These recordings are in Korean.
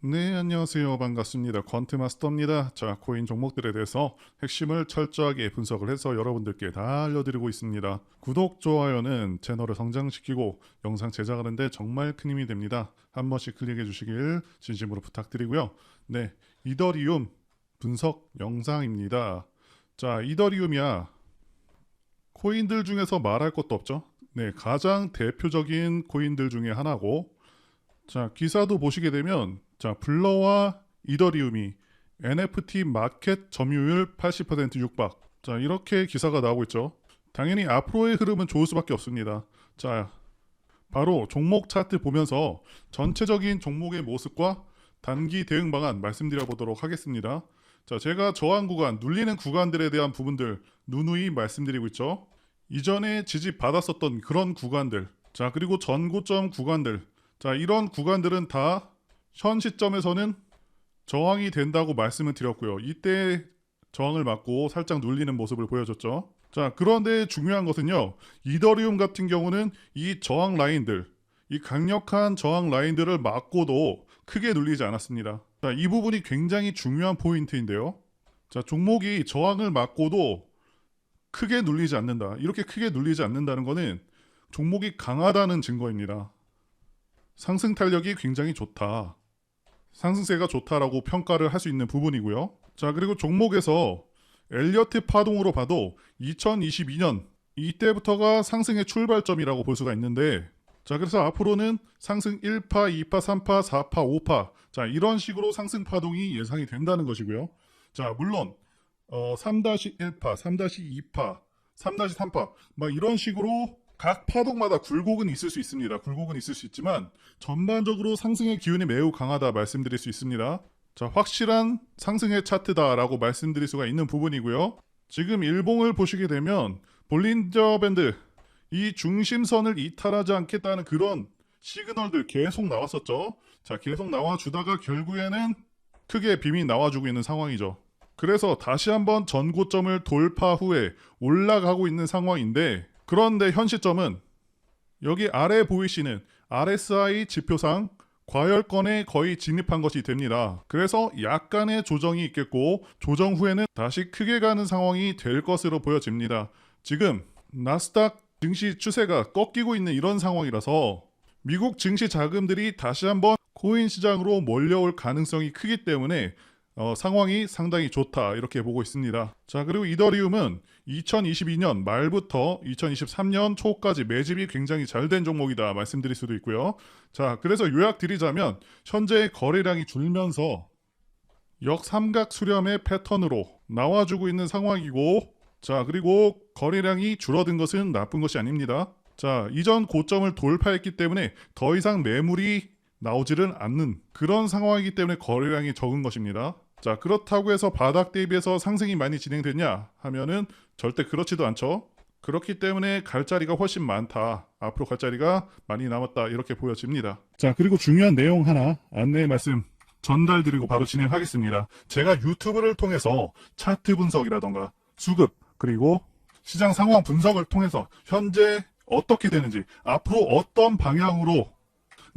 네, 안녕하세요. 반갑습니다. 퀀트 마스터입니다. 자, 코인 종목들에 대해서 핵심을 철저하게 분석을 해서 여러분들께 다 알려드리고 있습니다. 구독, 좋아요는 채널을 성장시키고 영상 제작하는데 정말 큰 힘이 됩니다. 한 번씩 클릭해 주시길 진심으로 부탁드리고요. 네, 이더리움 분석 영상입니다. 자, 이더리움이야. 코인들 중에서 말할 것도 없죠. 네, 가장 대표적인 코인들 중에 하나고 자, 기사도 보시게 되면 자, 블러와 이더리움이 NFT 마켓 점유율 80% 육박. 자, 이렇게 기사가 나오고 있죠. 당연히 앞으로의 흐름은 좋을 수밖에 없습니다. 자, 바로 종목 차트 보면서 전체적인 종목의 모습과 단기 대응 방안 말씀드려 보도록 하겠습니다. 자, 제가 저항 구간, 눌리는 구간들에 대한 부분들 누누이 말씀드리고 있죠. 이전에 지지 받았었던 그런 구간들, 자, 그리고 전고점 구간들, 자, 이런 구간들은 다 현 시점에서는 저항이 된다고 말씀을 드렸고요. 이때 저항을 맞고 살짝 눌리는 모습을 보여줬죠. 자, 그런데 중요한 것은요. 이더리움 같은 경우는 이 저항 라인들, 이 강력한 저항 라인들을 맞고도 크게 눌리지 않았습니다. 자, 이 부분이 굉장히 중요한 포인트인데요. 자, 종목이 저항을 맞고도 크게 눌리지 않는다. 이렇게 크게 눌리지 않는다는 것은 종목이 강하다는 증거입니다. 상승 탄력이 굉장히 좋다. 상승세가 좋다라고 평가를 할 수 있는 부분이고요. 자, 그리고 종목에서 엘리어트 파동으로 봐도 2022년 이때부터가 상승의 출발점이라고 볼 수가 있는데 자, 그래서 앞으로는 상승 1파, 2파, 3파, 4파, 5파 자, 이런 식으로 상승 파동이 예상이 된다는 것이고요. 자, 물론 어, 3-1파, 3-2파, 3-3파 막 이런 식으로 각 파동마다 굴곡은 있을 수 있습니다. 굴곡은 있을 수 있지만 전반적으로 상승의 기운이 매우 강하다 말씀드릴 수 있습니다. 자, 확실한 상승의 차트다라고 말씀드릴 수가 있는 부분이고요. 지금 일봉을 보시게 되면 볼린저 밴드 이 중심선을 이탈하지 않겠다는 그런 시그널들 계속 나왔었죠. 자, 계속 나와주다가 결국에는 크게 빔이 나와주고 있는 상황이죠. 그래서 다시 한번 전고점을 돌파 후에 올라가고 있는 상황인데 그런데 현 시점은 여기 아래 보이시는 RSI 지표상 과열권에 거의 진입한 것이 됩니다. 그래서 약간의 조정이 있겠고 조정 후에는 다시 크게 가는 상황이 될 것으로 보여집니다. 지금 나스닥 증시 추세가 꺾이고 있는 이런 상황이라서 미국 증시 자금들이 다시 한번 코인 시장으로 몰려올 가능성이 크기 때문에 어, 상황이 상당히 좋다 이렇게 보고 있습니다. 자 그리고 이더리움은 2022년 말부터 2023년 초까지 매집이 굉장히 잘 된 종목이다 말씀드릴 수도 있고요. 자 그래서 요약 드리자면 현재 거래량이 줄면서 역삼각 수렴의 패턴으로 나와주고 있는 상황이고 자 그리고 거래량이 줄어든 것은 나쁜 것이 아닙니다. 자 이전 고점을 돌파했기 때문에 더 이상 매물이 나오지는 않는 그런 상황이기 때문에 거래량이 적은 것입니다. 자, 그렇다고 해서 바닥 대비해서 상승이 많이 진행됐냐 하면은 절대 그렇지도 않죠. 그렇기 때문에 갈 자리가 훨씬 많다. 앞으로 갈 자리가 많이 남았다. 이렇게 보여집니다. 자, 그리고 중요한 내용 하나 안내 말씀 전달드리고 바로 진행하겠습니다. 제가 유튜브를 통해서 차트 분석이라던가 수급 그리고 시장 상황 분석을 통해서 현재 어떻게 되는지 앞으로 어떤 방향으로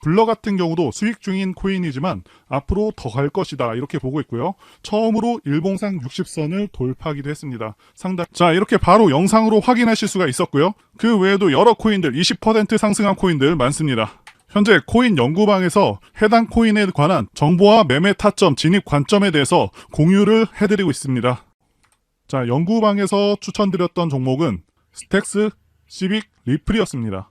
블러 같은 경우도 수익 중인 코인이지만 앞으로 더 갈 것이다. 이렇게 보고 있고요. 처음으로 일봉상 60선을 돌파하기도 했습니다. 상당. 자, 이렇게 바로 영상으로 확인하실 수가 있었고요. 그 외에도 여러 코인들, 20% 상승한 코인들 많습니다. 현재 코인 연구방에서 해당 코인에 관한 정보와 매매 타점, 진입 관점에 대해서 공유를 해드리고 있습니다. 자, 연구방에서 추천드렸던 종목은 스택스, 시빅, 리플이었습니다.